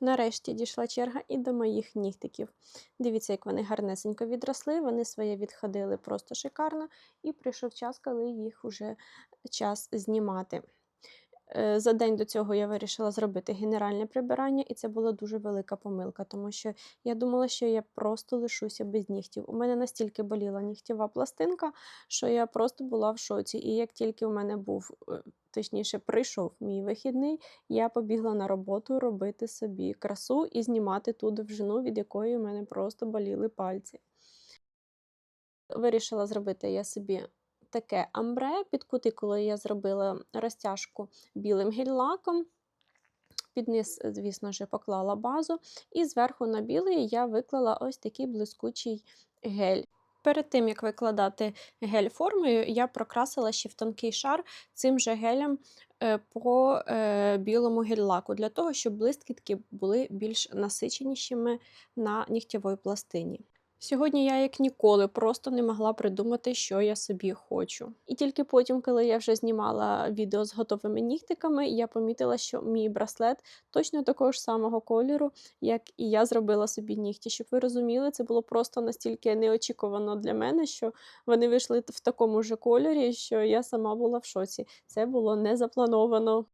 Нарешті дійшла черга і до моїх нігтиків. Дивіться, як вони гарнесенько відросли, вони своє відходили просто шикарно, і прийшов час, коли їх уже час знімати. Е, За день до цього я вирішила зробити генеральне прибирання, і це була дуже велика помилка, тому що я думала, що я просто лишуся без нігтів. У мене настільки боліла нігтєва пластинка, що я просто була в шоці. І як тільки у мене був, е, точніше, прийшов мій вихідний, я побігла на роботу робити собі красу і знімати ту довжину, від якої у мене просто боліли пальці. Вирішила зробити я собі таке амбре. Під кутикулою я зробила розтяжку білим гель-лаком. Під низ, звісно ж, поклала базу, і зверху на білий я виклала ось такий блискучий гель. Перед тим, як викладати гель формою, я прокрасила ще в тонкий шар цим же гелем е, по е, білому гель-лаку, для того, щоб блискітки були більш насиченішими на нігтєвій пластині. Сьогодні я, як ніколи, просто не могла придумати, що я собі хочу. І тільки потім, коли я вже знімала відео з готовими нігтиками, я помітила, що мій браслет точно такого ж самого кольору, як і я зробила собі нігті. Щоб ви розуміли, це було просто настільки неочікувано для мене, що вони вийшли в такому ж кольорі, що я сама була в шоці. Це було не заплановано.